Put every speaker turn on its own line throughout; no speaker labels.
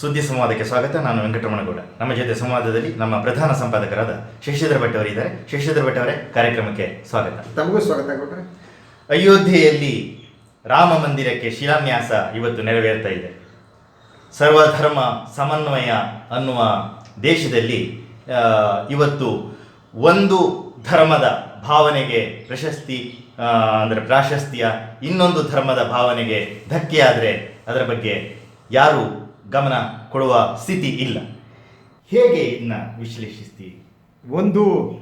ಸುದ್ದಿ ಸಂವಾದಕ್ಕೆ ಸ್ವಾಗತ ನಾನು ವೆಂಕಟರಮಣಗೌಡ. ನಮ್ಮ ಜೊತೆ ಸಂವಾದದಲ್ಲಿ ನಮ್ಮ ಪ್ರಧಾನ ಸಂಪಾದಕರಾದ ಶಶಿಧರ ಭಟ್ ಅವರಿದ್ದಾರೆ ಶಶಿಧರ ಭಟ್ ಅವರೇ ಕಾರ್ಯಕ್ರಮಕ್ಕೆ ಸ್ವಾಗತ.
ತಮಗೂ ಸ್ವಾಗತ
ಅಯೋಧ್ಯೆಯಲ್ಲಿ ರಾಮ ಮಂದಿರಕ್ಕೆ ಶಿಲಾನ್ಯಾಸ ಇವತ್ತು ನೆರವೇರ್ತಾ ಇದೆ. ಸರ್ವಧರ್ಮ ಸಮನ್ವಯ ಅನ್ನುವ ದೇಶದಲ್ಲಿ ಇವತ್ತು ಒಂದು ಧರ್ಮದ ಭಾವನೆಗೆ ಪ್ರಶಸ್ತಿ ಅಂದರೆ ಪ್ರಾಶಸ್ತ್ಯ ಇನ್ನೊಂದು ಧರ್ಮದ ಭಾವನೆಗೆ ಧಕ್ಕೆಯಾದರೆ ಆದರೆ ಅದರ ಬಗ್ಗೆ ಯಾರು ಗಮನ ಕೊಡುವ ಸ್ಥಿತಿ ಇಲ್ಲ. ಹೇಗೆ ಇದನ್ನ ವಿಶ್ಲೇಷಿಸ್ತೀವಿ
ಒಂದು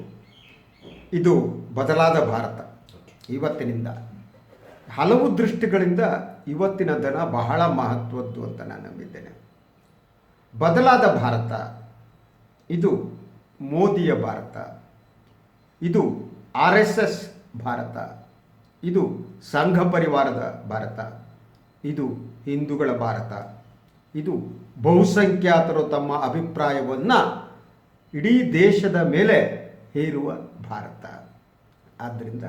ಇದು ಬದಲಾದ ಭಾರತ. ಇವತ್ತಿನಿಂದ. ಹಲವು ದೃಷ್ಟಿಗಳಿಂದ ಇವತ್ತಿನ ದನ ಬಹಳ ಮಹತ್ವದ್ದು ಅಂತ ನಾನು ನಂಬಿದ್ದೇನೆ. ಬದಲಾದ ಭಾರತ ಇದು ಮೋದಿಯ ಭಾರತ ಇದು ಆರ್ ಎಸ್ ಎಸ್ ಭಾರತ ಇದು ಸಂಘ ಪರಿವಾರದ ಭಾರತ ಇದು ಹಿಂದೂಗಳ ಭಾರತ ಇದು ಬಹುಸಂಖ್ಯಾತರು ತಮ್ಮ ಅಭಿಪ್ರಾಯವನ್ನು ಇಡೀ ದೇಶದ ಮೇಲೆ ಹೇರುವ ಭಾರತ. ಆದ್ದರಿಂದ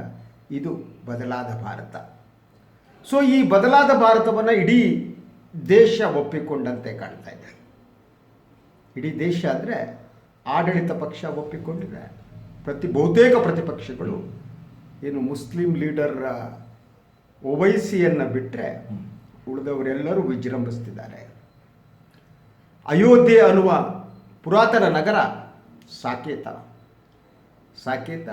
ಇದು ಬದಲಾದ ಭಾರತ. ಸೊ ಈ ಬದಲಾದ ಭಾರತವನ್ನು ಇಡೀ ದೇಶ ಒಪ್ಪಿಕೊಂಡಂತೆ ಕಾಣ್ತಾ ಇದೆ. ಇಡೀ ದೇಶ ಅಂದರೆ ಆಡಳಿತ ಪಕ್ಷ ಒಪ್ಪಿಕೊಂಡಿದೆ. ಪ್ರತಿ, ಬಹುತೇಕ ಪ್ರತಿಪಕ್ಷಗಳು ಏನು ಮುಸ್ಲಿಂ ಲೀಡರ್ ಒವೈಸಿಯನ್ನು ಬಿಟ್ಟರೆ ಉಳಿದವರೆಲ್ಲರೂ ವಿಜೃಂಭಿಸ್ತಿದ್ದಾರೆ. ಅಯೋಧ್ಯೆ ಅನ್ನುವ ಪುರಾತನ ನಗರ ಸಾಕೇತ. ಸಾಕೇತ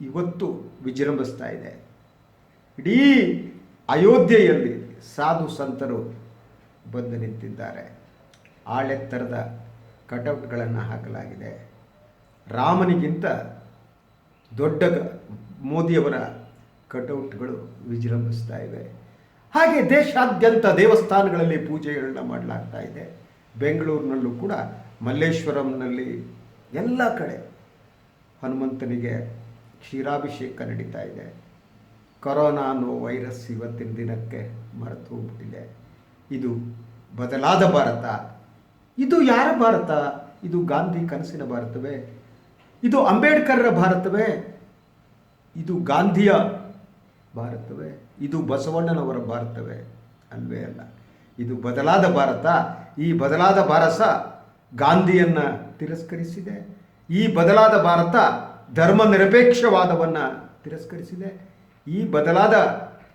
ಇವತ್ತು ವಿಜೃಂಭಿಸ್ತಾ ಇದೆ. ಇಡೀ ಅಯೋಧ್ಯೆಯಲ್ಲಿ ಸಾಧು ಸಂತರು ಬಂದು ನಿಂತಿದ್ದಾರೆ. ಆಳೆತ್ತರದ ಕಟೌಟ್ಗಳನ್ನು ಹಾಕಲಾಗಿದೆ. ರಾಮನಿಗಿಂತ ದೊಡ್ಡ ಮೋದಿಯವರ ಕಟೌಟ್ಗಳು ವಿಜೃಂಭಿಸ್ತಾ ಇವೆ. ಹಾಗೆ ದೇಶಾದ್ಯಂತ ದೇವಸ್ಥಾನಗಳಲ್ಲಿ ಪೂಜೆಗಳನ್ನ ಮಾಡಲಾಗ್ತಾ ಇದೆ. ಬೆಂಗಳೂರಿನಲ್ಲೂ ಕೂಡ ಮಲ್ಲೇಶ್ವರಂನಲ್ಲಿ ಎಲ್ಲ ಕಡೆ ಹನುಮಂತನಿಗೆ ಕ್ಷೀರಾಭಿಷೇಕ ನಡೀತಾ ಇದೆ. ಕೊರೋನಾ ಅನ್ನೋ ವೈರಸ್ ಇವತ್ತಿನ ದಿನಕ್ಕೆ ಮರೆತು ಹೋಗ್ಬಿಟ್ಟಿದೆ. ಇದು ಬದಲಾದ ಭಾರತ. ಇದು ಯಾರ ಭಾರತ? ಇದು ಗಾಂಧಿ ಕನಸಿನ ಭಾರತವೇ? ಇದು ಅಂಬೇಡ್ಕರ್ರ ಭಾರತವೇ? ಇದು ಗಾಂಧಿಯ ಭಾರತವೇ? ಇದು ಬಸವಣ್ಣನವರ ಭಾರತವೇ? ಅಲ್ವೇ ಅಲ್ಲ. ಇದು ಬದಲಾದ ಭಾರತ. ಈ ಬದಲಾದ ಭಾರತ ಗಾಂಧಿಯನ್ನು ತಿರಸ್ಕರಿಸಿದೆ. ಈ ಬದಲಾದ ಭಾರತ ಧರ್ಮ ನಿರಪೇಕ್ಷವಾದವನ್ನು ತಿರಸ್ಕರಿಸಿದೆ. ಈ ಬದಲಾದ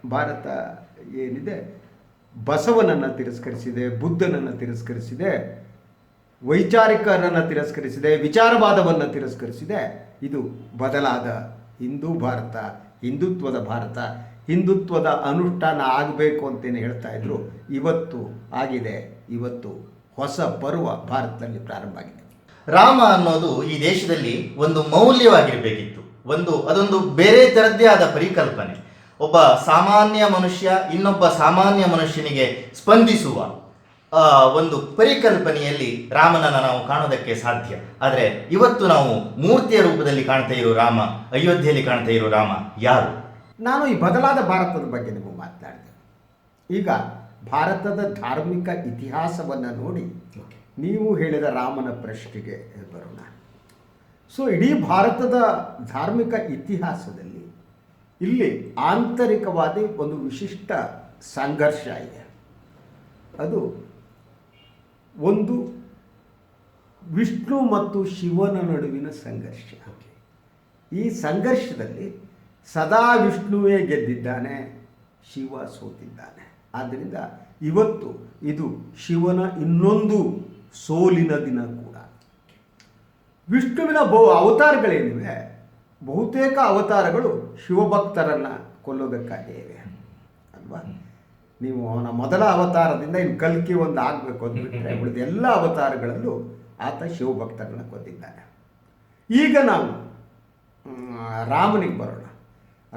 ಭಾರತ ಏನಿದೆ? ಬಸವನನ್ನು ತಿರಸ್ಕರಿಸಿದೆ, ಬುದ್ಧನನ್ನು ತಿರಸ್ಕರಿಸಿದೆ, ವೈಚಾರಿಕರನ್ನು ತಿರಸ್ಕರಿಸಿದೆ, ವಿಚಾರವಾದವನ್ನು ತಿರಸ್ಕರಿಸಿದೆ. ಇದು ಬದಲಾದ ಹಿಂದೂ ಭಾರತ, ಹಿಂದುತ್ವದ ಭಾರತ. ಹಿಂದುತ್ವದ ಅನುಷ್ಠಾನ ಆಗಬೇಕು ಅಂತೇನು ಹೇಳ್ತಾ ಇದ್ರು. ಇವತ್ತು ಆಗಿದೆ. ಇವತ್ತು ಹೊಸ ಪರ್ವ ಭಾರತದಲ್ಲಿ ಪ್ರಾರಂಭ ಆಗಿದೆ.
ರಾಮ ಅನ್ನೋದು ಈ ದೇಶದಲ್ಲಿ ಒಂದು ಮೌಲ್ಯವಾಗಿರಬೇಕಿತ್ತು. ಒಂದು, ಅದೊಂದು ಬೇರೆ ಥರದ್ದೇ ಆದ ಪರಿಕಲ್ಪನೆ. ಒಬ್ಬ ಸಾಮಾನ್ಯ ಮನುಷ್ಯ ಇನ್ನೊಬ್ಬ ಸಾಮಾನ್ಯ ಮನುಷ್ಯನಿಗೆ ಸ್ಪಂದಿಸುವ ಒಂದು ಪರಿಕಲ್ಪನೆಯಲ್ಲಿ ರಾಮನನ್ನು ನಾವು ಕಾಣೋದಕ್ಕೆ ಸಾಧ್ಯ. ಆದರೆ ಇವತ್ತು ನಾವು ಮೂರ್ತಿಯ ರೂಪದಲ್ಲಿ ಕಾಣ್ತಾ ಇರೋ ರಾಮ, ಅಯೋಧ್ಯೆಯಲ್ಲಿ ಕಾಣ್ತಾ ಇರೋ ರಾಮ ಯಾರು?
ನಾನು ಈ ಬದಲಾದ ಭಾರತದ ಬಗ್ಗೆ ನಿಮಗೆ ಮಾತನಾಡಿದೆ ಈಗ ಭಾರತದ ಧಾರ್ಮಿಕ ಇತಿಹಾಸವನ್ನು ನೋಡಿ ನೀವು ಹೇಳಿದ ರಾಮನ ಪ್ರಶ್ನೆಗೆ ಬರೋಣ. ಸೊ ಇಡೀ ಭಾರತದ ಧಾರ್ಮಿಕ ಇತಿಹಾಸದಲ್ಲಿ ಇಲ್ಲಿ ಆಂತರಿಕವಾದ ಒಂದು ವಿಶಿಷ್ಟ ಸಂಘರ್ಷ ಇದೆ. ಅದು ಒಂದು ವಿಷ್ಣು ಮತ್ತು ಶಿವನ ನಡುವಿನ ಸಂಘರ್ಷ. ಈ ಸಂಘರ್ಷದಲ್ಲಿ ಸದಾ ವಿಷ್ಣುವೇ ಗೆದ್ದಿದ್ದಾನೆ, ಶಿವ ಸೋತಿದ್ದಾನೆ. ಆದ್ದರಿಂದ ಇವತ್ತು ಇದು ಶಿವನ ಇನ್ನೊಂದು ಸೋಲಿನ ದಿನ ಕೂಡ. ವಿಷ್ಣುವಿನ ಬಹು ಅವತಾರಗಳೇನಿವೆ, ಬಹುತೇಕ ಅವತಾರಗಳು ಶಿವಭಕ್ತರನ್ನು ಕೊಲ್ಲೋದಕ್ಕಾಗಿಯೇ ಇವೆ ಅಲ್ವಾ? ನೀವು ಅವನ ಮೊದಲ ಅವತಾರದಿಂದ ಇನ್ನು ಕಲ್ಕಿ ಒಂದು ಆಗಬೇಕು ಅಂದ್ಬಿಟ್ರೆ ಉಳಿದ ಎಲ್ಲ ಅವತಾರಗಳಲ್ಲೂ ಆತ ಶಿವಭಕ್ತರನ್ನು ಕೊಂದಿದ್ದಾನೆ ಈಗ ನಾವು ರಾಮನಿಗೆ ಬರೋಣ.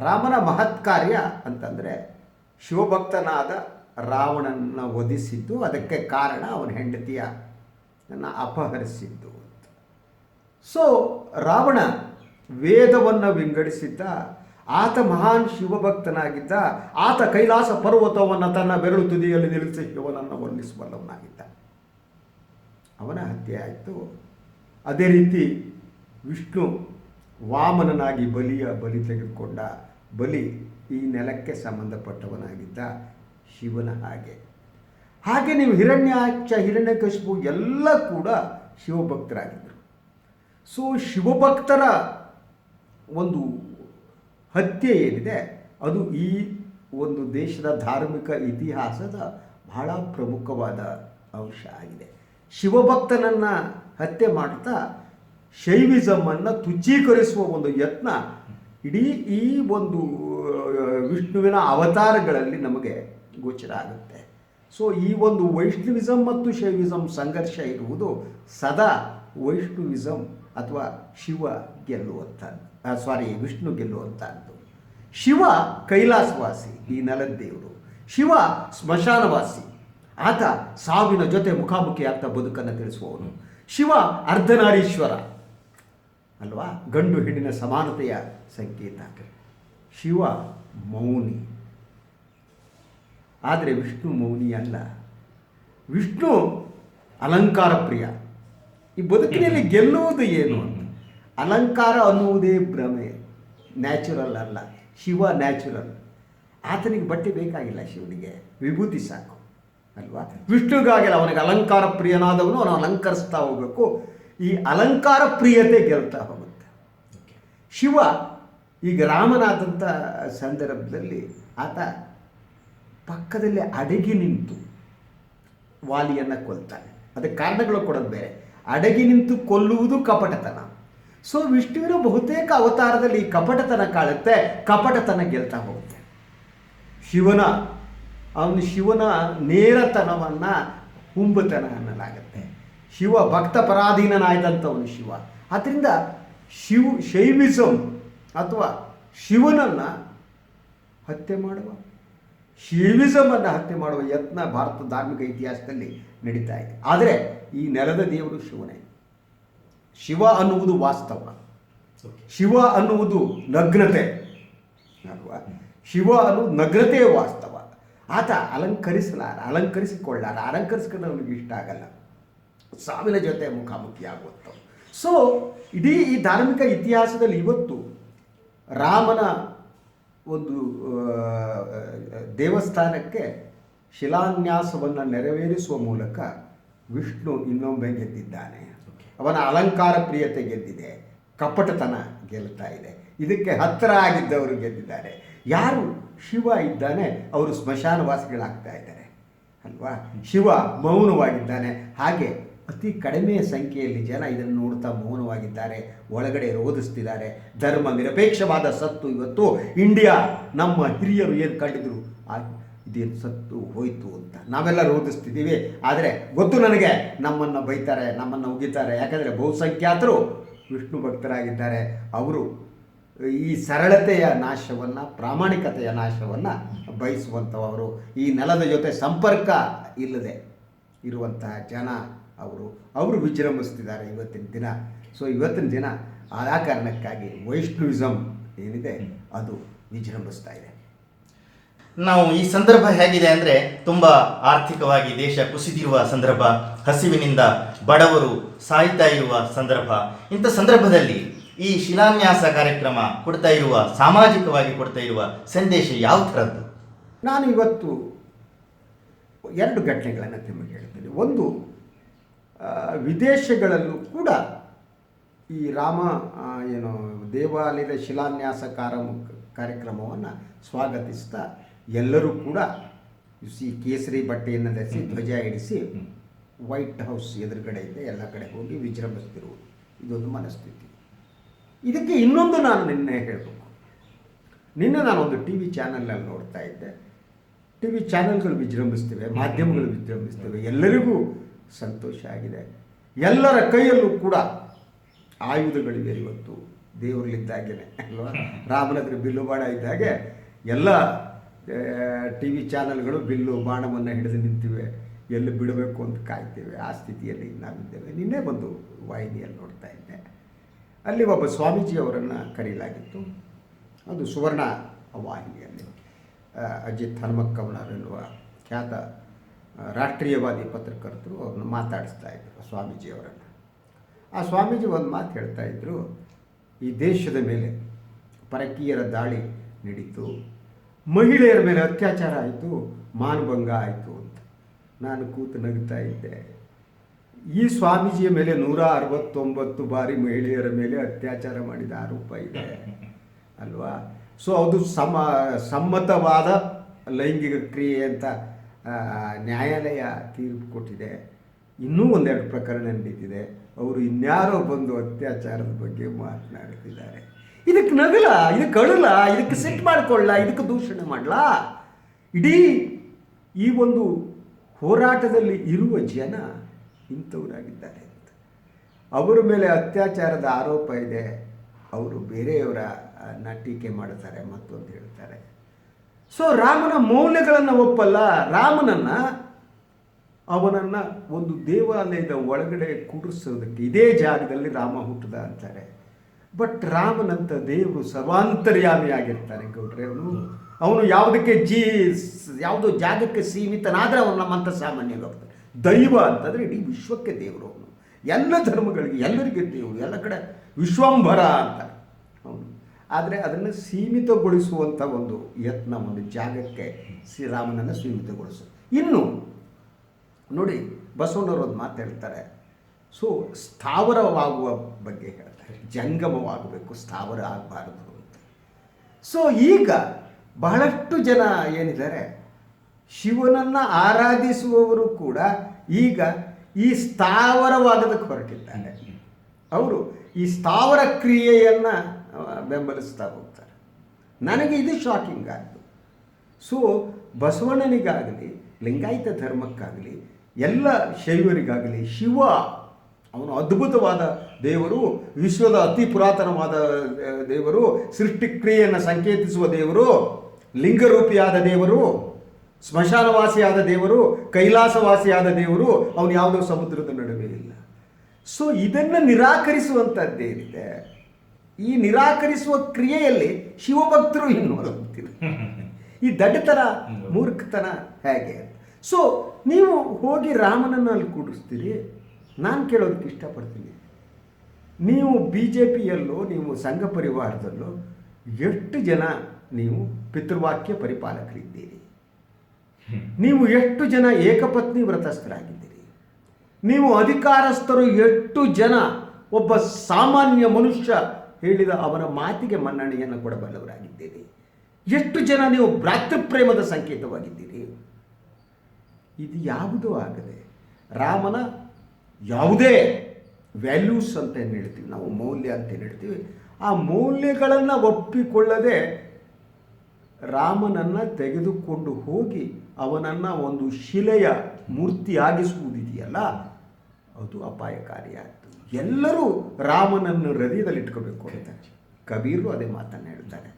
ರಾಮನ ಮಹತ್ ಕಾರ್ಯ ಅಂತಂದರೆ ಶಿವಭಕ್ತನಾದ ರಾವಣನ ವಧಿಸಿದ್ದು, ಅದಕ್ಕೆ ಕಾರಣ ಅವನ ಹೆಂಡತಿಯ ಅಪಹರಿಸಿದ್ದು ಅಂತ. ಸೊ ರಾವಣ ವೇದವನ್ನು ವಿಂಗಡಿಸಿದ್ದ, ಆತ ಮಹಾನ್ ಶಿವಭಕ್ತನಾಗಿದ್ದ, ಆತ ಕೈಲಾಸ ಪರ್ವತವನ್ನು ತನ್ನ ಬೆರಳು ತುದಿಯಲ್ಲಿ ನಿಲ್ಲಿಸಿ ಶಿವನನ್ನು ವರ್ಣಿಸಬಲ್ಲವನಾಗಿದ್ದ ಅವನ ಹತ್ಯೆ ಆಯಿತು. ಅದೇ ರೀತಿ ವಿಷ್ಣು ವಾಮನನಾಗಿ ಬಲಿಯ ಬಲಿ ತೆಗೆದುಕೊಂಡ ಬಲಿ ಈ ನೆಲಕ್ಕೆ ಸಂಬಂಧಪಟ್ಟವನಾಗಿದ್ದ ಶಿವನ ಹಾಗೆ. ಹಾಗೆ ನೀವು ಹಿರಣ್ಯಾಕ್ಷ ಹಿರಣ್ಯಕಶಿಪು ಎಲ್ಲ ಕೂಡ ಶಿವಭಕ್ತರಾಗಿದ್ದರು. ಸೊ ಶಿವಭಕ್ತರ ಒಂದು ಹತ್ಯೆ ಏನಿದೆ, ಅದು ಈ ಒಂದು ದೇಶದ ಧಾರ್ಮಿಕ ಇತಿಹಾಸದ ಬಹಳ ಪ್ರಮುಖವಾದ ಅಂಶ ಆಗಿದೆ. ಶಿವಭಕ್ತನನ್ನು ಹತ್ಯೆ ಮಾಡ್ತಾ ಶೈವಿಸಮನ್ನು ತುಚ್ಛೀಕರಿಸುವ ಒಂದು ಯತ್ನ ಇಡೀ ಈ ಒಂದು ವಿಷ್ಣುವಿನ ಅವತಾರಗಳಲ್ಲಿ ನಮಗೆ ಗೋಚರ ಆಗುತ್ತೆ. ಸೊ ಈ ಒಂದು ವೈಷ್ಣವಿಸಮ್ ಮತ್ತು ಶೈವಿಸಮ್ ಸಂಘರ್ಷ ಇರುವುದು ಸದಾ ವೈಷ್ಣವಿಸಮ್ ಅಥವಾ ಶಿವ ಗೆಲ್ಲುವಂಥ ಸಾರಿ ವಿಷ್ಣು ಗೆಲ್ಲುವಂಥದ್ದು. ಶಿವ ಕೈಲಾಸವಾಸಿ, ಈ ನೆಲದ ಶಿವ ಸ್ಮಶಾನವಾಸಿ, ಆತ ಸಾವಿನ ಜೊತೆ ಮುಖಾಮುಖಿ ಆಗ್ತಾ ಬದುಕನ್ನು ತಿಳಿಸುವವನು. ಶಿವ ಅರ್ಧನಾರೀಶ್ವರ. ಅಲ್ವಾ? ಗಂಡು ಹೆಣ್ಣಿನ ಸಮಾನತೆಯ ಸಂಕೇತ ಶಿವ ಮೌನಿ. ಆದರೆ ವಿಷ್ಣು ಮೌನಿ ಅಲ್ಲ. ವಿಷ್ಣು ಅಲಂಕಾರ ಪ್ರಿಯ. ಈ ಬದುಕಿನಲ್ಲಿ ಗೆಲ್ಲುವುದು ಏನು ಅಲಂಕಾರ ಅನ್ನುವುದೇ ಭ್ರಮೆ. ನ್ಯಾಚುರಲ್ ಅಲ್ಲ. ಶಿವ ನ್ಯಾಚುರಲ್. ಆತನಿಗೆ ಬಟ್ಟೆ ಬೇಕಾಗಿಲ್ಲ ಶಿವನಿಗೆ. ವಿಭೂತಿ ಸಾಕು. ಅಲ್ವಾ? ವಿಷ್ಣುಗಾಗಿಲ್ಲ ಅವನಿಗೆ ಅಲಂಕಾರ ಪ್ರಿಯನಾದವನು ಅವನು ಅಲಂಕರಿಸ್ತಾ ಹೋಗಬೇಕು. ಈ ಅಲಂಕಾರ ಪ್ರಿಯತೆ ಗೆಲ್ತಾ ಹೋಗುತ್ತೆ. ಶಿವ ಈಗ ರಾಮನಾದಂಥ ಸಂದರ್ಭದಲ್ಲಿ ಆತ ಪಕ್ಕದಲ್ಲಿ ಅಡಗಿ ನಿಂತು ವಾಲಿಯನ್ನು ಕೊಲ್ತಾನೆ. ಅದಕ್ಕೆ ಕಾರಣಗಳು ಕೊಡೋದು ಬೇರೆ. ಅಡಗಿ ನಿಂತು ಕೊಲ್ಲುವುದು ಕಪಟತನ. ಸೊ ವಿಷ್ಣುವಿನ ಬಹುತೇಕ ಅವತಾರದಲ್ಲಿ ಈ ಕಪಟತನ ಕಾಳುತ್ತೆ ಕಪಟತನ ಗೆಲ್ತಾ ಹೋಗುತ್ತೆ. ಶಿವನ, ಅವನು ಶಿವನ ನೇರತನವನ್ನು, ಹುಂಬತನ ಅನ್ನಲಾಗುತ್ತೆ. ಶಿವ ಭಕ್ತ ಪರಾಧೀನನಾಯ್ದಂಥವನು ಶಿವ. ಆದ್ದರಿಂದ ಶಿವ ಶೈವಿಸಂ ಅಥವಾ ಶಿವನನ್ನು ಹತ್ಯೆ ಮಾಡುವ ಶೈವಿಸಮನ್ನು ಹತ್ಯೆ ಮಾಡುವ ಯತ್ನ ಭಾರತ ಧಾರ್ಮಿಕ ಇತಿಹಾಸದಲ್ಲಿ ನಡೀತಾ ಇದೆ. ಆದರೆ ಈ ನೆಲದ ದೇವರು ಶಿವನೇ. ಶಿವ ಅನ್ನುವುದು ವಾಸ್ತವ. ಶಿವ ಅನ್ನುವುದು ನಗ್ನತೆ. ಅಲ್ವಾ? ಶಿವ ಅನ್ನು ನಗ್ನತೆಯ ವಾಸ್ತವ. ಆತ ಅಲಂಕರಿಸಲಾರ ಅಲಂಕರಿಸಿಕೊಳ್ಳಾರ ಅಲಂಕರಿಸ್ಕೊಂಡು ಅವನಿಗೆ ಇಷ್ಟ ಆಗಲ್ಲ. ಸಾವಿನ ಜೊತೆ ಮುಖಾಮುಖಿ ಆಗುತ್ತೋ ಸೊ ಇಡೀ ಈ ಧಾರ್ಮಿಕ ಇತಿಹಾಸದಲ್ಲಿ ಇವತ್ತು ರಾಮನ ಒಂದು ದೇವಸ್ಥಾನಕ್ಕೆ ಶಿಲಾನ್ಯಾಸವನ್ನು ನೆರವೇರಿಸುವ ಮೂಲಕ ವಿಷ್ಣು ಇನ್ನೊಮ್ಮೆ ಗೆದ್ದಿದ್ದಾನೆ. ಅವನ ಅಲಂಕಾರ ಪ್ರಿಯತೆ ಗೆದ್ದಿದೆ. ಕಪಟತನ ಗೆಲ್ತಾ ಇದೆ. ಇದಕ್ಕೆ ಹತ್ತಿರ ಆಗಿದ್ದವರು ಗೆದ್ದಿದ್ದಾರೆ. ಯಾರು? ಶಿವ ಇದ್ದಾನೆ. ಅವರು ಸ್ಮಶಾನವಾಸಿಗಳಾಗ್ತಾ ಇದ್ದಾರೆ. ಅಲ್ವಾ? ಶಿವ ಮೌನವಾಗಿದ್ದಾನೆ. ಹಾಗೆ ಅತಿ ಕಡಿಮೆ ಸಂಖ್ಯೆಯಲ್ಲಿ ಜನ ಇದನ್ನು ನೋಡ್ತಾ ಮೌನವಾಗಿದ್ದಾರೆ, ಒಳಗಡೆ ರೋಧಿಸ್ತಿದ್ದಾರೆ. ಧರ್ಮ ನಿರಪೇಕ್ಷವಾದ ಸತ್ತು ಇವತ್ತು ಇಂಡಿಯಾ, ನಮ್ಮ ಹಿರಿಯರು ಏನು ಕಂಡಿದ್ರು? ಇದೇನು ಸತ್ತು ಹೋಯಿತು ಅಂತ. ನಾವೆಲ್ಲ ರೋಧಿಸ್ತಿದ್ದೀವಿ. ಆದರೆ ಗೊತ್ತು ನನಗೆ, ನಮ್ಮನ್ನು ಬೈತಾರೆ, ನಮ್ಮನ್ನು ಉಗಿತಾರೆ. ಯಾಕಂದರೆ ಬಹುಸಂಖ್ಯಾತರು ವಿಷ್ಣು ಭಕ್ತರಾಗಿದ್ದಾರೆ. ಅವರು ಈ ಸರಳತೆಯ ನಾಶವನ್ನು, ಪ್ರಾಮಾಣಿಕತೆಯ ನಾಶವನ್ನು ಬಯಸುವಂಥವರು ಈ ನೆಲದ ಜೊತೆ ಸಂಪರ್ಕ ಇಲ್ಲದೆ ಇರುವಂತಹ ಜನ ಅವರು ಅವರು ವಿಜೃಂಭಿಸ್ತಿದ್ದಾರೆ ಇವತ್ತಿನ ದಿನ. ಸೊ ಇವತ್ತಿನ ದಿನ ಆ ಕಾರಣಕ್ಕಾಗಿ ವೈಷ್ಣವಿಸಮ್ ಏನಿದೆ ಅದು ವಿಜೃಂಭಿಸ್ತಾ ಇದೆ.
ನಾವು ಈ ಸಂದರ್ಭ ಹೇಗಿದೆ ಅಂದರೆ ತುಂಬ ಆರ್ಥಿಕವಾಗಿ ದೇಶ ಕುಸಿದಿರುವ ಸಂದರ್ಭ ಹಸಿವಿನಿಂದ ಬಡವರು ಸಾಯ್ತಾ ಇರುವ ಸಂದರ್ಭ. ಇಂಥ ಸಂದರ್ಭದಲ್ಲಿ ಈ ಶಿಲಾನ್ಯಾಸ ಕಾರ್ಯಕ್ರಮ ಕೊಡ್ತಾ ಇರುವ ಸಾಮಾಜಿಕವಾಗಿ ಕೊಡ್ತಾ ಇರುವ ಸಂದೇಶ ಯಾವ ಥರದ್ದು?
ನಾನು ಇವತ್ತು ಎರಡು ಘಟನೆಗಳನ್ನು ನಿಮಗೆ ಹೇಳ್ತೀನಿ. ಒಂದು ವಿದೇಶಗಳಲ್ಲೂ ಕೂಡ ಈ ರಾಮ ಏನು ದೇವಾಲಯದ ಶಿಲಾನ್ಯಾಸ ಕಾರ ಕಾರ್ಯಕ್ರಮವನ್ನು ಸ್ವಾಗತಿಸ್ತಾ ಎಲ್ಲರೂ ಕೂಡ ಸಿ ಕೇಸರಿ ಬಟ್ಟೆಯನ್ನು ಧರಿಸಿ ಧ್ವಜ ಇಡಿಸಿ ವೈಟ್ ಹೌಸ್ ಎದುರುಗಡೆಯಿಂದ ಎಲ್ಲ ಕಡೆ ಹೋಗಿ ವಿಜೃಂಭಿಸ್ತಿರುವುದು ಇದೊಂದು ಮನಸ್ಥಿತಿ. ಇದಕ್ಕೆ ಇನ್ನೊಂದು ನಾನು ನಿನ್ನೆ ಹೇಳಬೇಕು. ನಿನ್ನೆ ನಾನೊಂದು ಟಿ ವಿ ಚಾನಲ್ನಲ್ಲಿ ನೋಡ್ತಾ ಇದ್ದೆ. ಟಿ ವಿ ಚಾನಲ್ಗಳು ವಿಜೃಂಭಿಸ್ತೇವೆ ಮಾಧ್ಯಮಗಳು ವಿಜೃಂಭಿಸ್ತೇವೆ. ಎಲ್ಲರಿಗೂ ಸಂತೋಷ ಆಗಿದೆ. ಎಲ್ಲರ ಕೈಯಲ್ಲೂ ಕೂಡ ಆಯುಧಗಳಿವೆ ಇವತ್ತು. ದೇವರಲ್ಲಿದ್ದಾಗೇನೆ ಅಲ್ವಾ? ರಾಮನಗರ ಬಿಲ್ಲು ಬಾಣ ಇದ್ದಾಗೆ ಎಲ್ಲ ಟಿ ವಿ ಚಾನಲ್ಗಳು ಬಿಲ್ಲು ಬಾಣವನ್ನು ಹಿಡಿದು ನಿಂತಿವೆ. ಎಲ್ಲಿ ಬಿಡಬೇಕು ಅಂತ ಕಾಯ್ತೇವೆ. ಆ ಸ್ಥಿತಿಯಲ್ಲಿ ನಾವಿದ್ದೇವೆ. ನಿನ್ನೆ ಬಂದು ವಾಹಿನಿಯಲ್ಲಿ ನೋಡ್ತಾ ಇದ್ದೆ. ಅಲ್ಲಿ ಒಬ್ಬ ಸ್ವಾಮೀಜಿ ಅವರನ್ನು ಕರೆಯಲಾಗಿತ್ತು ಅದು ಸುವರ್ಣ ವಾಹಿನಿಯಲ್ಲಿ. ಅಜಿತ್ ಹನುಮಕ್ಕವನರೆನ್ನುವ ಖ್ಯಾತ ರಾಷ್ಟ್ರೀಯವಾದಿ ಪತ್ರಕರ್ತರು ಅವ್ರನ್ನ ಮಾತಾಡಿಸ್ತಾ ಇದ್ರು ಸ್ವಾಮೀಜಿಯವರನ್ನು ಆ ಸ್ವಾಮೀಜಿ ಒಂದು ಮಾತು ಹೇಳ್ತಾ ಇದ್ದರು ಈ ದೇಶದ ಮೇಲೆ ಪರಕೀಯರ ದಾಳಿ ನಡೀತು, ಮಹಿಳೆಯರ ಮೇಲೆ ಅತ್ಯಾಚಾರ ಆಯಿತು, ಮಾನಭಂಗ ಆಯಿತು ಅಂತ. ನಾನು ಕೂತು ನಗ್ತಾ ಇದ್ದೆ. ಈ ಸ್ವಾಮೀಜಿಯ ಮೇಲೆ ನೂರ ಅರವತ್ತೊಂಬತ್ತು ಬಾರಿ ಮಹಿಳೆಯರ ಮೇಲೆ ಅತ್ಯಾಚಾರ ಮಾಡಿದ ಆರೋಪ ಇದೆ, ಅಲ್ವಾ? ಸೊ ಅದು ಸಮ, ಸಮ್ಮತವಾದ ಲೈಂಗಿಕ ಕ್ರಿಯೆ ಅಂತ ನ್ಯಾಯಾಲಯ ತೀರ್ಪು ಕೊಟ್ಟಿದೆ. ಇನ್ನೂ ಒಂದೆರಡು ಪ್ರಕರಣ ನಡೀತಿದೆ. ಅವರು ಇನ್ಯಾರೋ ಬಂದು ಅತ್ಯಾಚಾರದ ಬಗ್ಗೆ ಮಾತನಾಡ್ತಿದ್ದಾರೆ ಇದಕ್ಕೆ ನಗಲ, ಇದಕ್ಕೆ ಅಳಲ, ಇದಕ್ಕೆ ಸಿಟ್ಟು ಮಾಡ್ಕೊಳ್ಳ, ಇದಕ್ಕೆ ದೂಷಣೆ ಮಾಡಲ? ಇಡೀ ಈ ಒಂದು ಹೋರಾಟದಲ್ಲಿ ಇರುವ ಜನ ಇಂಥವರಾಗಿದ್ದಾರೆ ಅಂತ. ಅವರ ಮೇಲೆ ಅತ್ಯಾಚಾರದ ಆರೋಪ ಇದೆ. ಅವರು ಬೇರೆಯವರ ನಾಟಿಕೆ ಮಾಡುತ್ತಾರೆ ಮತ್ತೊಂದು ಹೇಳ್ತಾರೆ. ಸೊ ರಾಮನ ಮೌಲ್ಯಗಳನ್ನು ಒಪ್ಪಲ್ಲ. ರಾಮನನ್ನ ಅವನನ್ನ ಒಂದು ದೇವಾಲಯದ ಒಳಗಡೆ ಕೂಡಿಸೋದಕ್ಕೆ ಇದೇ ಜಾಗದಲ್ಲಿ ರಾಮ ಹುಟ್ಟದ ಅಂತಾರೆ. ಬಟ್ ರಾಮನಂತ ದೇವರು ಸರ್ವಾಂತರ್ಯಾಮಿ ಆಗಿರ್ತಾನೆ ಗೌಡ್ರೆ ಅವನು. ಅವನು ಯಾವುದಕ್ಕೆ ಜೀ ಯಾವುದೋ ಜಾಗಕ್ಕೆ ಸೀಮಿತನಾದರೆ ಅವನು ನಮ್ಮಂಥ ಸಾಮಾನ್ಯ ಹೋಗ್ತಾನೆ ದೈವ ಅಂತಂದರೆ ಇಡೀ ವಿಶ್ವಕ್ಕೆ ದೇವರು ಅವನು. ಎಲ್ಲ ಧರ್ಮಗಳಿಗೆ ಎಲ್ಲರಿಗೆ ದೇವರು ಎಲ್ಲ ಕಡೆ ವಿಶ್ವಂಭರ ಅಂತ ಅವನು. ಆದರೆ ಅದನ್ನು ಸೀಮಿತಗೊಳಿಸುವಂಥ ಒಂದು ಯತ್ನ, ಒಂದು ಜಾಗಕ್ಕೆ ಶ್ರೀರಾಮನನ್ನು ಸೀಮಿತಗೊಳಿಸು. ಇನ್ನು ನೋಡಿ, ಬಸವಣ್ಣವರು ಒಂದು ಮಾತು ಹೇಳ್ತಾರೆ. ಸೊ, ಸ್ಥಾವರವಾಗುವ ಬಗ್ಗೆ ಹೇಳ್ತಾರೆ. ಜಂಗಮವಾಗಬೇಕು, ಸ್ಥಾವರ ಆಗಬಾರದು ಅಂತ. ಸೊ, ಈಗ ಬಹಳಷ್ಟು ಜನ ಏನಿದ್ದಾರೆ, ಶಿವನನ್ನು ಆರಾಧಿಸುವವರು ಕೂಡ ಈಗ ಈ ಸ್ಥಾವರವಾಗದಕ್ಕೆ ಹೊರಟಿದ್ದಾರೆ. ಅವರು ಈ ಸ್ಥಾವರ ಕ್ರಿಯೆಯನ್ನು ಬೆಂಬಲಿಸ್ತಾ ಹೋಗ್ತಾರೆ. ನನಗೆ ಇದು ಶಾಕಿಂಗ್ ಆಯಿತು. ಸೊ ಬಸವಣ್ಣನಿಗಾಗಲಿ, ಲಿಂಗಾಯತ ಧರ್ಮಕ್ಕಾಗಲಿ, ಎಲ್ಲ ಶೈವರಿಗಾಗಲಿ, ಶಿವ, ಅವನು ಅದ್ಭುತವಾದ ದೇವರು, ವಿಶ್ವದ ಅತಿ ಪುರಾತನವಾದ ದೇವರು, ಸೃಷ್ಟಿಕ್ರಿಯೆಯನ್ನು ಸಂಕೇತಿಸುವ ದೇವರು, ಲಿಂಗರೂಪಿಯಾದ ದೇವರು, ಸ್ಮಶಾನವಾಸಿಯಾದ ದೇವರು, ಕೈಲಾಸವಾಸಿಯಾದ ದೇವರು, ಅವನು ಯಾವುದೋ ಸಮುದ್ರದ ನಡುವೆ ಇಲ್ಲ. ಸೊ ಇದನ್ನು ನಿರಾಕರಿಸುವಂಥದ್ದೇನಿದೆ ಈ ನಿರಾಕರಿಸುವ ಕ್ರಿಯೆಯಲ್ಲಿ ಶಿವಭಕ್ತರು ಇನ್ನು ಆಗ್ತಿರು ಈ ದಡ್ಡತನ ಮೂರ್ಖತನ ಹೇಗೆ ಸೊ ನೀವು ಹೋಗಿ ರಾಮನನ್ನು ಅಲ್ಲಿ ಕೂಡಿಸ್ತೀರಿ. ನಾನು ಕೇಳೋದಕ್ಕೆ ಇಷ್ಟಪಡ್ತೀನಿ. ನೀವು ಬಿ ಜೆ ಪಿಯಲ್ಲೋ ನೀವು ಸಂಘ ಪರಿವಾರದಲ್ಲೋ ಎಷ್ಟು ಜನ ನೀವು ಪಿತೃವಾಕ್ಯ ಪರಿಪಾಲಕರಿದ್ದೀರಿ? ನೀವು ಎಷ್ಟು ಜನ ಏಕಪತ್ನಿ ವ್ರತಸ್ಥರಾಗಿದ್ದೀರಿ? ನೀವು ಅಧಿಕಾರಸ್ಥರು ಎಷ್ಟು ಜನ ಒಬ್ಬ ಸಾಮಾನ್ಯ ಮನುಷ್ಯ ಹೇಳಿದ ಅವನ ಮಾತಿಗೆ ಮನ್ನಣೆಯನ್ನು ಕೊಡಬಲ್ಲವರಾಗಿದ್ದೀರಿ ಎಷ್ಟು ಜನ ನೀವು ಭ್ರಾತೃಪ್ರೇಮದ ಸಂಕೇತವಾಗಿದ್ದೀರಿ? ಇದು ಯಾವುದೂ ಆಗದೆ ರಾಮನ ಯಾವುದೇ ವ್ಯಾಲ್ಯೂಸ್ ಅಂತ ಏನು ಹೇಳ್ತೀವಿ ನಾವು, ಮೌಲ್ಯ ಅಂತ ಏನು ಹೇಳ್ತೀವಿ, ಆ ಮೌಲ್ಯಗಳನ್ನು ಒಪ್ಪಿಕೊಳ್ಳದೆ ರಾಮನನ್ನು ತೆಗೆದುಕೊಂಡು ಹೋಗಿ ಅವನನ್ನು ಒಂದು ಶಿಲೆಯ ಮೂರ್ತಿಯಾಗಿಸುವುದಿದೆಯಲ್ಲ, ಅದು ಅಪಾಯಕಾರಿಯಾಗ್ತದೆ ಎಲ್ಲರೂ ರಾಮನನ್ನು ಹೃದಯದಲ್ಲಿ ಇಟ್ಕೋಬೇಕು ಅಂತ. ಕಬೀರು ಅದೇ ಮಾತನ್ನು ಹೇಳ್ತಾರೆ.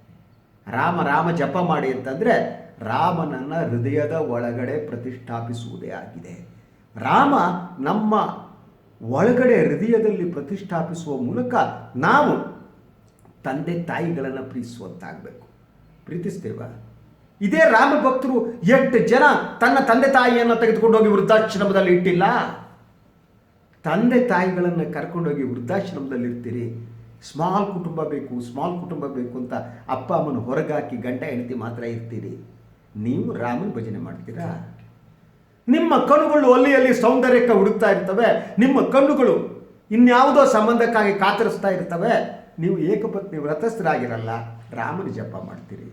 ರಾಮ ರಾಮ ಜಪ ಮಾಡಿ ಅಂತಂದರೆ ರಾಮನನ್ನು ಹೃದಯದ ಒಳಗಡೆ ಪ್ರತಿಷ್ಠಾಪಿಸುವುದೇ ಆಗಿದೆ. ರಾಮ ನಮ್ಮ ಒಳಗಡೆ ಹೃದಯದಲ್ಲಿ ಪ್ರತಿಷ್ಠಾಪಿಸುವ ಮೂಲಕ ನಾವು ತಂದೆ ತಾಯಿಗಳನ್ನು ಪ್ರೀತಿಸುವಂತಾಗಬೇಕು. ಪ್ರೀತಿಸ್ತೇವ ಇದೇ ರಾಮ ಭಕ್ತರು ಎಷ್ಟು ಜನ ತನ್ನ ತಂದೆ ತಾಯಿಯನ್ನು ತೆಗೆದುಕೊಂಡು ಹೋಗಿ ವೃದ್ಧಾಶ್ರಮದಲ್ಲಿ ಇಟ್ಟಿಲ್ಲ? ತಂದೆ ತಾಯಿಗಳನ್ನು ಕರ್ಕೊಂಡೋಗಿ ವೃದ್ಧಾಶ್ರಮದಲ್ಲಿರ್ತೀರಿ. ಸ್ಮಾಲ್ ಕುಟುಂಬ ಬೇಕು ಸ್ಮಾಲ್ ಕುಟುಂಬ ಬೇಕು ಅಂತ ಅಪ್ಪ ಅಮ್ಮನ ಹೊರಗಾಕಿ ಗಂಡ ಹೆಂಡತಿ ಮಾತ್ರ ಇರ್ತೀರಿ. ನೀವು ರಾಮನ ಭಜನೆ ಮಾಡ್ತೀರಾ? ನಿಮ್ಮ ಕಣ್ಣುಗಳು ಅಲ್ಲಿ ಅಲ್ಲಿ ಸೌಂದರ್ಯಕ್ಕೆ ಹುಡುಕ್ತಾ ಇರ್ತವೆ ನಿಮ್ಮ ಕಣ್ಣುಗಳು ಇನ್ಯಾವುದೋ ಸಂಬಂಧಕ್ಕಾಗಿ ಕಾತರಿಸ್ತಾ ಇರ್ತವೆ. ನೀವು ಏಕಪತ್ನಿ ವ್ರತಸ್ಥರಾಗಿರಲ್ಲ ರಾಮನ ಜಪ ಮಾಡ್ತೀರಿ.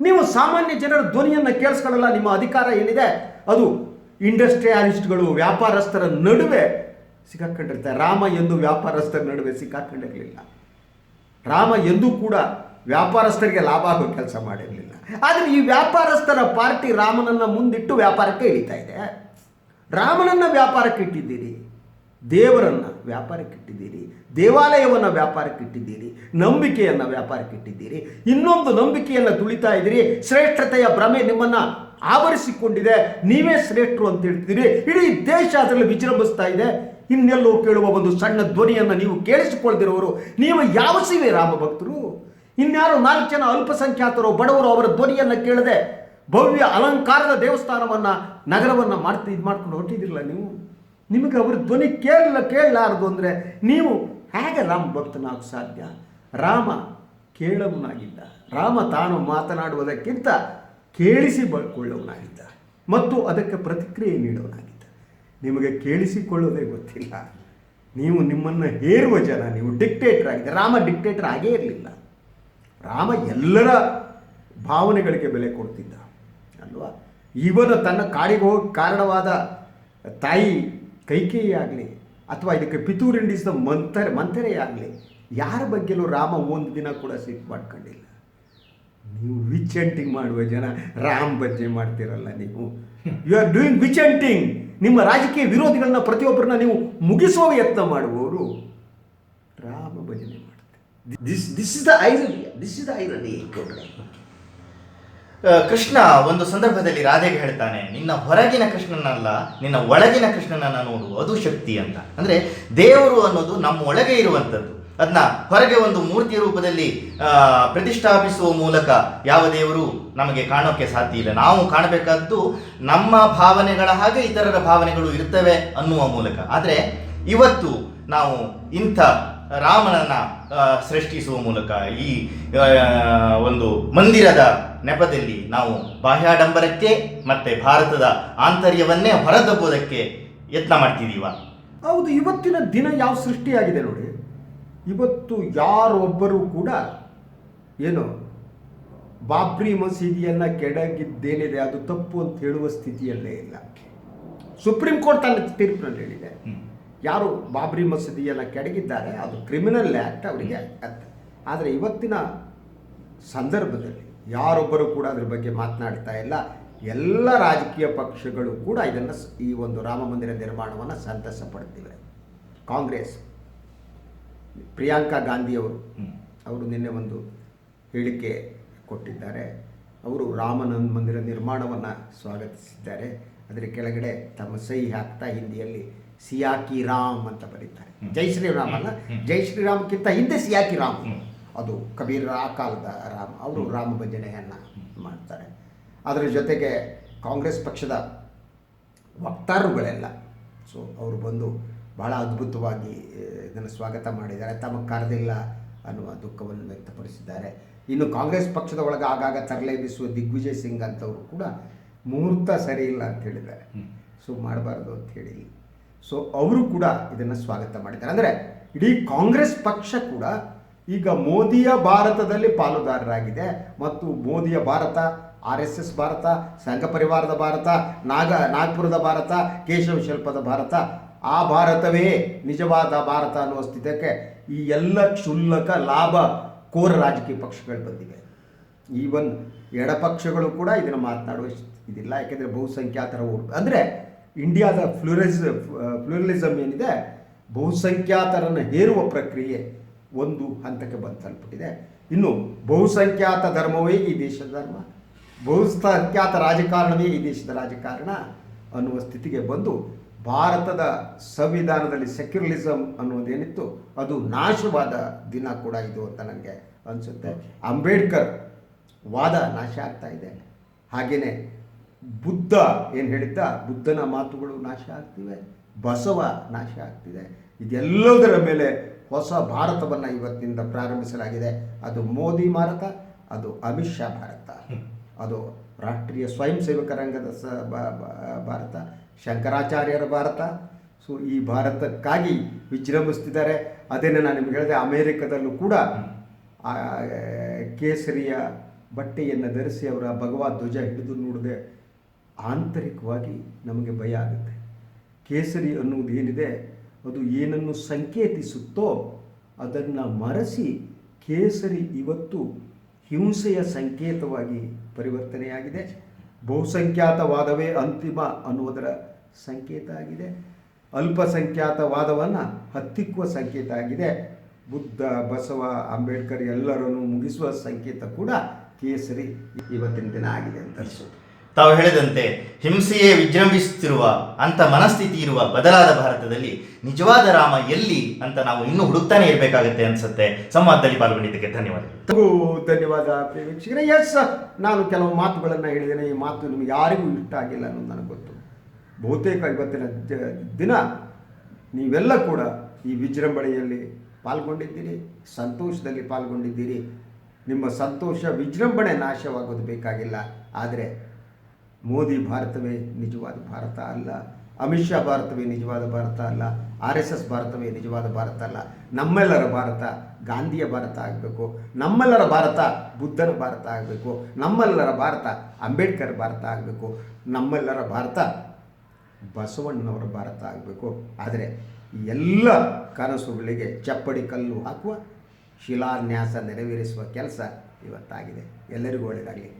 ನೀವು ಸಾಮಾನ್ಯ ಜನರ ಧ್ವನಿಯನ್ನು ಕೇಳಿಸ್ಕೊಳ್ಳಲ್ಲ ನಿಮ್ಮ ಅಧಿಕಾರ ಏನಿದೆ? ಅದು ಇಂಡಸ್ಟ್ರಿಯಾಲಿಸ್ಟ್ಗಳು, ವ್ಯಾಪಾರಸ್ಥರ ನಡುವೆ ಸಿಕ್ಕಾಕೊಂಡಿರ್ತಾರೆ. ರಾಮ ಎಂದು ವ್ಯಾಪಾರಸ್ಥರ ನಡುವೆ ಸಿಕ್ಕಾಕೊಂಡಿರಲಿಲ್ಲ. ರಾಮ ಎಂದೂ ಕೂಡ ವ್ಯಾಪಾರಸ್ಥರಿಗೆ ಲಾಭ ಆಗೋ ಕೆಲಸ ಮಾಡಿರಲಿಲ್ಲ. ಆದರೆ ಈ ವ್ಯಾಪಾರಸ್ಥರ ಪಾರ್ಟಿ ರಾಮನನ್ನ ಮುಂದಿಟ್ಟು ವ್ಯಾಪಾರಕ್ಕೆ ಇಳಿತಾ ಇದೆ. ರಾಮನನ್ನ ವ್ಯಾಪಾರಕ್ಕೆ ಇಟ್ಟಿದ್ದೀರಿ. ದೇವರನ್ನ. ವ್ಯಾಪಾರಕ್ಕೆ ಇಟ್ಟಿದ್ದೀರಿ, ದೇವಾಲಯವನ್ನು ವ್ಯಾಪಾರಕ್ಕೆ ಇಟ್ಟಿದ್ದೀರಿ, ನಂಬಿಕೆಯನ್ನು ವ್ಯಾಪಾರಕ್ಕೆ ಇಟ್ಟಿದ್ದೀರಿ, ಇನ್ನೊಂದು ನಂಬಿಕೆಯನ್ನು ತುಳಿತಾ ಇದ್ದೀರಿ, ಶ್ರೇಷ್ಠತೆಯ ಭ್ರಮೆ ನಿಮ್ಮನ್ನು ಆವರಿಸಿಕೊಂಡಿದೆ, ನೀವೇ ಶ್ರೇಷ್ಠರು ಅಂತ ಹೇಳ್ತಿದ್ದೀರಿ, ಇಡೀ ದೇಶ ಅದರಲ್ಲಿ ವಿಜೃಂಭಿಸ್ತಾ ಇದೆ. ಇನ್ನೆಲ್ಲೋ ಕೇಳುವ ಒಂದು ಸಣ್ಣ ಧ್ವನಿಯನ್ನು ನೀವು ಕೇಳಿಸಿಕೊಳ್ಳದಿರೋರು ನೀವು ಯಾವ ಸಿವೆ ರಾಮ ಭಕ್ತರು ಇನ್ಯಾರು ನಾಲ್ಕು ಜನ ಅಲ್ಪಸಂಖ್ಯಾತರು, ಬಡವರು ಅವರ ಧ್ವನಿಯನ್ನು ಕೇಳದೆ ಭವ್ಯ ಅಲಂಕಾರದ ದೇವಸ್ಥಾನವನ್ನು, ನಗರವನ್ನು ಮಾಡ್ತಾ ಇದು ಮಾಡ್ಕೊಂಡು ಹೊರಟಿದ್ದಿರಲ್ಲ ನೀವು? ನಿಮಗೆ ಅವ್ರ ಧ್ವನಿ ಕೇಳಲ್ಲ, ಕೇಳಲಾರದು ಅಂದರೆ ನೀವು ಹೇಗೆ ರಾಮ ಭಕ್ತನಾಗ ಸಾಧ್ಯ? ರಾಮ ಕೇಳವನಾಗಿದ್ದ. ರಾಮ ತಾನು ಮಾತನಾಡುವುದಕ್ಕಿಂತ ಕೇಳಿಸಿ ಬಳ್ಕೊಳ್ಳವನಾಗಿದ್ದ ಮತ್ತು ಅದಕ್ಕೆ ಪ್ರತಿಕ್ರಿಯೆ ನೀಡೋನಾಗಿದ್ದ ನಿಮಗೆ ಕೇಳಿಸಿಕೊಳ್ಳೋದೇ ಗೊತ್ತಿಲ್ಲ. ನೀವು ನಿಮ್ಮನ್ನು ಹೇರುವ ಜನ, ನೀವು ಡಿಕ್ಟೇಟರ್ ಆಗಿದೆ ರಾಮ ಡಿಕ್ಟೇಟರ್ ಆಗೇ ಇರಲಿಲ್ಲ. ರಾಮ ಎಲ್ಲರ ಭಾವನೆಗಳಿಗೆ ಬೆಲೆ ಕೊಡ್ತಿದ್ದ. ಅಲ್ವಾ? ಇವನು ತನ್ನ ಕಾಡಿಗೆ ಹೋಗಿ ಕಾರಣವಾದ ತಾಯಿ ಕೈಕೇಯಿ ಆಗಲಿ ಅಥವಾ ಇದಕ್ಕೆ ಪಿತೂರಿಂಡಿಸಿದ ಮಂಥರೆ ಆಗಲಿ ಯಾರ ಬಗ್ಗೆಲೂ ರಾಮ ಒಂದು ದಿನ ಕೂಡ ಸಿಟ್ಟು ಮಾಡ್ಕೊಂಡಿಲ್ಲ. ನೀವು ವಿಚೆಂಟಿಂಗ್ ಮಾಡುವ ಜನ ರಾಮ್ ಭಜನೆ ಮಾಡ್ತಿರಲ್ಲ ನೀವು. ಯು ಆರ್ ಡೂಯಿಂಗ್ ವಿಚೆಂಟಿಂಗ್ ನಿಮ್ಮ ರಾಜಕೀಯ ವಿರೋಧಿಗಳನ್ನ ಪ್ರತಿಯೊಬ್ಬರನ್ನ ನೀವು ಮುಗಿಸುವ ಯತ್ನ ಮಾಡುವವರು ರಾಮ ಭಜನೆ ಮಾಡ್ತಾರೆ. This this is the irony this is the irony
Krishna ಒಂದು ಸಂದರ್ಭದಲ್ಲಿ ರಾಧೆಗೆ ಹೇಳ್ತಾನೆ, ನಿನ್ನ ಹೊರಗಿನ ಕೃಷ್ಣನಲ್ಲ, ನಿನ್ನ ಒಳಗಿನ ಕೃಷ್ಣನನ್ನ ನೋಡು, ಅದು ಶಕ್ತಿ ಅಂತ. ಅಂದ್ರೆ ದೇವರು ಅನ್ನೋದು ನಮ್ಮ ಒಳಗೆ ಇರುವಂಥದ್ದು. ಅದನ್ನ ಹೊರಗೆ ಒಂದು ಮೂರ್ತಿ ರೂಪದಲ್ಲಿ ಪ್ರತಿಷ್ಠಾಪಿಸುವ ಮೂಲಕ ಯಾವ ದೇವರು ನಮಗೆ ಕಾಣೋಕೆ ಸಾಧ್ಯ ಇಲ್ಲ. ನಾವು ಕಾಣಬೇಕಾದ್ದು ನಮ್ಮ ಭಾವನೆಗಳ ಹಾಗೆ ಇತರರ ಭಾವನೆಗಳು ಇರ್ತವೆ ಅನ್ನುವ ಮೂಲಕ. ಆದರೆ ಇವತ್ತು ನಾವು ಇಂಥ ರಾಮನನ್ನ ಸೃಷ್ಟಿಸುವ ಮೂಲಕ ಈ ಒಂದು ಮಂದಿರದ ನೆಪದಲ್ಲಿ ನಾವು ಬಾಹ್ಯಾಡಂಬರಕ್ಕೆ ಮತ್ತೆ ಭಾರತದ ಆಂತರ್ಯವನ್ನೇ ಹೊರದಬ್ಬುವುದಕ್ಕೆ ಯತ್ನ ಮಾಡ್ತಿದ್ದೀವ
ಹೌದು ಇವತ್ತಿನ ದಿನ ಯಾವ ಸೃಷ್ಟಿಯಾಗಿದೆ ನೋಡಿ. ಇವತ್ತು ಯಾರೊಬ್ಬರು ಕೂಡ ಏನು ಬಾಬ್ರಿ ಮಸೀದಿಯನ್ನ ಕೆಡಗಿದ್ದೇನಿದೆ ಅದು ತಪ್ಪು ಅಂತ ಹೇಳುವ ಸ್ಥಿತಿಯಲ್ಲೇ ಇಲ್ಲ. ಸುಪ್ರೀಂ ಕೋರ್ಟ್ ತನ್ನ ತೀರ್ಪಿನಲ್ಲಿ ಹೇಳಿದೆ. ಯಾರು ಬಾಬ್ರಿ ಮಸೀದಿಯನ್ನು ಕೆಡಗಿದ್ದಾರೆ ಅದು ಕ್ರಿಮಿನಲ್ ಆ್ಯಕ್ಟ್ ಅವರಿಗೆ ಆದರೆ ಇವತ್ತಿನ ಸಂದರ್ಭದಲ್ಲಿ ಯಾರೊಬ್ಬರು ಕೂಡ ಅದ್ರ ಬಗ್ಗೆ ಮಾತನಾಡ್ತಾ ಇಲ್ಲ. ಎಲ್ಲ ರಾಜಕೀಯ ಪಕ್ಷಗಳು ಕೂಡ ಇದನ್ನು ಈ ಒಂದು ರಾಮ ಮಂದಿರ ನಿರ್ಮಾಣವನ್ನು ಸಂತಸ ಪಡ್ತಿವೆ ಕಾಂಗ್ರೆಸ್ ಪ್ರಿಯಾಂಕಾ ಗಾಂಧಿಯವರು ಅವರು ನಿನ್ನೆ ಒಂದು ಹೇಳಿಕೆ ಕೊಟ್ಟಿದ್ದಾರೆ. ಅವರು ರಾಮನ ಮಂದಿರ ನಿರ್ಮಾಣವನ್ನು ಸ್ವಾಗತಿಸಿದ್ದಾರೆ. ಅದರ ಕೆಳಗಡೆ ತಮ್ಮ ಸಹಿ ಹಾಕ್ತಾ ಹಿಂದಿಯಲ್ಲಿ ಸಿಯಾಕಿ ರಾಮ್ ಅಂತ ಬರೀತಾರೆ. ಜೈ ಶ್ರೀರಾಮ್ ಅಲ್ಲ. ಜೈ ಶ್ರೀರಾಮ್ಗಿಂತ ಹಿಂದೆ ಸಿಯಾಕಿ ರಾಮ್ ಅದು ಕಬೀರ್ ಆ ಕಾಲದ ರಾಮ್. ಅವರು ರಾಮ ಭಜನೆಯನ್ನು ಮಾಡ್ತಾರೆ. ಅದರ ಜೊತೆಗೆ ಕಾಂಗ್ರೆಸ್ ಪಕ್ಷದ ವಕ್ತಾರರುಗಳೆಲ್ಲ. ಸೊ ಅವರು ಬಂದು ಬಹಳ ಅದ್ಭುತವಾಗಿ ಇದನ್ನು ಸ್ವಾಗತ ಮಾಡಿದ್ದಾರೆ. ತಮಗೆ ಕರೆದಿಲ್ಲ ಅನ್ನುವ ದುಃಖವನ್ನು ವ್ಯಕ್ತಪಡಿಸಿದ್ದಾರೆ. ಇನ್ನು ಕಾಂಗ್ರೆಸ್ ಪಕ್ಷದ ಒಳಗೆ ಆಗಾಗ ತರಲೇಬಿಸುವ ದಿಗ್ವಿಜಯ್ ಸಿಂಗ್ ಅಂತವರು ಕೂಡ ಮುಹೂರ್ತ ಸರಿ ಇಲ್ಲ ಅಂತ ಹೇಳಿದ್ದಾರೆ. ಸೊ ಮಾಡಬಾರ್ದು ಅಂತ ಹೇಳಿ ಸೊ ಅವರು ಕೂಡ ಇದನ್ನು ಸ್ವಾಗತ ಮಾಡಿದ್ದಾರೆ. ಅಂದರೆ ಇಡೀ ಕಾಂಗ್ರೆಸ್ ಪಕ್ಷ ಕೂಡ ಈಗ ಮೋದಿಯ ಭಾರತದಲ್ಲಿ ಪಾಲುದಾರರಾಗಿದೆ. ಮತ್ತು ಮೋದಿಯ Bharat R S S Bharat ಸಂಘ ಪರಿವಾರದ ಭಾರತ ನಾಗ ನಾಗ್ಪುರದ ಭಾರತ ಕೇಶವ ಶಿಲ್ಪದ ಭಾರತ ಆ ಭಾರತವೇ ನಿಜವಾದ ಭಾರತ ಅನ್ನುವ ಸ್ಥಿತಕ್ಕೆ ಈ ಎಲ್ಲ ಕ್ಷುಲ್ಲಕ ಲಾಭ ಕೋರ ರಾಜಕೀಯ ಪಕ್ಷಗಳು ಬಂದಿವೆ. ಈವನ್ ಎಡಪಕ್ಷಗಳು ಕೂಡ ಇದನ್ನು ಮಾತನಾಡುವ ಇದಿಲ್ಲ. ಯಾಕೆಂದರೆ ಬಹುಸಂಖ್ಯಾತರ ಓಟ್. ಅಂದರೆ ಇಂಡಿಯಾದ ಫ್ಲೂರಿಸ್ ಫ್ಲೂರಲಿಸಮ್ ಏನಿದೆ? ಬಹುಸಂಖ್ಯಾತರನ್ನು ಹೇರುವ ಪ್ರಕ್ರಿಯೆ ಒಂದು ಹಂತಕ್ಕೆ ಬಂದು ತಲುಪಿಟ್ಟಿದೆ ಇನ್ನು ಬಹುಸಂಖ್ಯಾತ ಧರ್ಮವೇ ಈ ದೇಶದ ಧರ್ಮ? ಬಹುಸಂಖ್ಯಾತ ರಾಜಕಾರಣವೇ ಈ ದೇಶದ ರಾಜಕಾರಣ ಅನ್ನುವ ಸ್ಥಿತಿಗೆ ಬಂದು ಭಾರತದ ಸಂವಿಧಾನದಲ್ಲಿ ಸೆಕ್ಯುಲರಿಸಮ್ ಅನ್ನೋದೇನಿತ್ತು ಅದು ನಾಶವಾದ ದಿನ ಕೂಡ ಇದು ಅಂತ ನನಗೆ ಅನಿಸುತ್ತೆ. ಅಂಬೇಡ್ಕರ್ ವಾದ ನಾಶ ಆಗ್ತಾ ಇದೆ. ಹಾಗೆಯೇ ಬುದ್ಧ ಏನು ಹೇಳಿದ್ದ? ಬುದ್ಧನ ಮಾತುಗಳು ನಾಶ ಆಗ್ತಿವೆ, ಬಸವ ನಾಶ ಆಗ್ತಿದೆ. ಇದೆಲ್ಲದರ ಮೇಲೆ ಹೊಸ ಭಾರತವನ್ನು ಇವತ್ತಿನಿಂದ ಪ್ರಾರಂಭಿಸಲಾಗಿದೆ. ಅದು ಮೋದಿ ಭಾರತ, ಅದು ಅಮಿತ್ ಶಾ ಭಾರತ. ಅದು ರಾಷ್ಟ್ರೀಯ ಸ್ವಯಂ ಸೇವಕ ರಂಗದ ಸ ಭಾರತ, ಶಂಕರಾಚಾರ್ಯರ ಭಾರತ. ಸೊ, ಈ ಭಾರತಕ್ಕಾಗಿ ವಿಜೃಂಭಿಸ್ತಿದ್ದಾರೆ. ಅದೇನೇ ನಾನು ನಿಮ್ಗೆ ಹೇಳಿದೆ, ಅಮೇರಿಕದಲ್ಲೂ ಕೂಡ ಕೇಸರಿಯ ಬಟ್ಟೆಯನ್ನು ಧರಿಸಿ ಅವರ ಭಗವಾ ಧ್ವಜ ಹಿಡಿದು ನೋಡದೆ ಆಂತರಿಕವಾಗಿ ನಮಗೆ ಭಯ ಆಗುತ್ತೆ. ಕೇಸರಿ ಅನ್ನುವುದು ಏನಿದೆ, ಅದು ಏನನ್ನು ಸಂಕೇತಿಸುತ್ತೋ ಅದನ್ನು ಮರೆಸಿ ಕೇಸರಿ ಇವತ್ತು ಹಿಂಸೆಯ ಸಂಕೇತವಾಗಿ ಪರಿವರ್ತನೆಯಾಗಿದೆ. ಬಹುಸಂಖ್ಯಾತವಾದವೇ ಅಂತಿಮ ಅನ್ನುವುದರ ಸಂಕೇತ ಆಗಿದೆ. ಅಲ್ಪಸಂಖ್ಯಾತವಾದವನ್ನು ಹತ್ತಿಕ್ಕುವ ಸಂಕೇತ ಆಗಿದೆ. ಬುದ್ಧ, ಬಸವ, ಅಂಬೇಡ್ಕರ್ ಎಲ್ಲರನ್ನು ಮುಗಿಸುವ ಸಂಕೇತ ಕೂಡ ಕೇಸರಿ ಇವತ್ತಿನ ದಿನ ಆಗಿದೆ ಅಂತ ಅನಿಸುತ್ತೆ.
ತಾವು ಹೇಳಿದಂತೆ, ಹಿಂಸೆಯೇ ವಿಜೃಂಭಿಸುತ್ತಿರುವ ಅಂಥ ಮನಸ್ಥಿತಿ ಇರುವ ಬದಲಾದ ಭಾರತದಲ್ಲಿ ನಿಜವಾದ ರಾಮ ಎಲ್ಲಿ ಅಂತ ನಾವು ಇನ್ನೂ ಹುಡುಕ್ತಾನೆ ಇರಬೇಕಾಗುತ್ತೆ ಅನ್ಸುತ್ತೆ. ಸಂವಾದದಲ್ಲಿ ಪಾಲ್ಗೊಂಡಿದ್ದಕ್ಕೆ ಧನ್ಯವಾದಗಳು.
ಧನ್ಯವಾದ ಪ್ರಿಯ ವೀಕ್ಷಕರೇ. ಎಸ್ ನಾನು ಕೆಲವು ಮಾತುಗಳನ್ನು ಹೇಳಿದ್ದೇನೆ. ಈ ಮಾತು ನಿಮಗೆ ಯಾರಿಗೂ ಇಷ್ಟ ಆಗಿಲ್ಲ ಅನ್ನೋದು ನನಗೆ ಗೊತ್ತು. ಬಹುತೇಕ ಇವತ್ತಿನ ದಿನ ನೀವೆಲ್ಲ ಕೂಡ ಈ ವಿಜೃಂಭಣೆಯಲ್ಲಿ ಪಾಲ್ಗೊಂಡಿದ್ದೀರಿ, ಸಂತೋಷದಲ್ಲಿ ಪಾಲ್ಗೊಂಡಿದ್ದೀರಿ. ನಿಮ್ಮ ಸಂತೋಷ ವಿಜೃಂಭಣೆ ನಾಶವಾಗೋದು ಬೇಕಾಗಿಲ್ಲ. ಆದರೆ ಮೋದಿ ಭಾರತವೇ ನಿಜವಾದ ಭಾರತ ಅಲ್ಲ, ಅಮಿತ್ ಶಾ ಭಾರತವೇ ನಿಜವಾದ ಭಾರತ ಅಲ್ಲ, ಆರ್ ಎಸ್ ಎಸ್ ಭಾರತವೇ ನಿಜವಾದ ಭಾರತ ಅಲ್ಲ. ನಮ್ಮೆಲ್ಲರ ಭಾರತ ಗಾಂಧಿಯ ಭಾರತ ಆಗಬೇಕು, ನಮ್ಮೆಲ್ಲರ ಭಾರತ ಬುದ್ಧನ ಭಾರತ ಆಗಬೇಕು, ನಮ್ಮೆಲ್ಲರ ಭಾರತ ಅಂಬೇಡ್ಕರ್ ಭಾರತ ಆಗಬೇಕು, ನಮ್ಮೆಲ್ಲರ ಭಾರತ ಬಸವಣ್ಣನವರ ಭಾರತ ಆಗಬೇಕು. ಆದರೆ ಎಲ್ಲ ಕನಸುಗಳಿಗೆ ಚಪ್ಪಡಿ ಕಲ್ಲು ಹಾಕುವ ಶಿಲಾನ್ಯಾಸ ನೆರವೇರಿಸುವ ಕೆಲಸ ಇವತ್ತಾಗಿದೆ. ಎಲ್ಲರಿಗೂ ಒಳ್ಳೆಯದಾಗಲಿ